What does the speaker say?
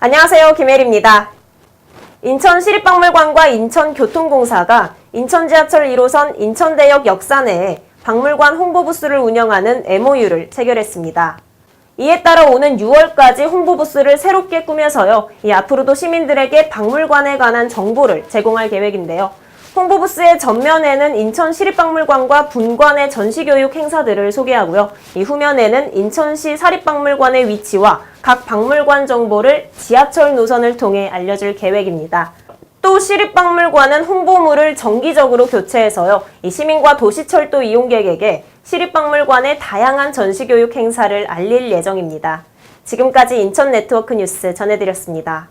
안녕하세요. 김혜리입니다. 인천시립박물관과 인천교통공사가 인천지하철 1호선 인천대역 역사 내에 박물관 홍보부스를 운영하는 MOU를 체결했습니다. 이에 따라 오는 6월까지 홍보부스를 새롭게 꾸며서요. 이 앞으로도 시민들에게 박물관에 관한 정보를 제공할 계획인데요. 홍보부스의 전면에는 인천시립박물관과 분관의 전시교육 행사들을 소개하고요. 이 후면에는 인천시 사립박물관의 위치와 각 박물관 정보를 지하철 노선을 통해 알려줄 계획입니다. 또 시립박물관은 홍보물을 정기적으로 교체해서요. 이 시민과 도시철도 이용객에게 시립박물관의 다양한 전시교육 행사를 알릴 예정입니다. 지금까지 인천 네트워크 뉴스 전해드렸습니다.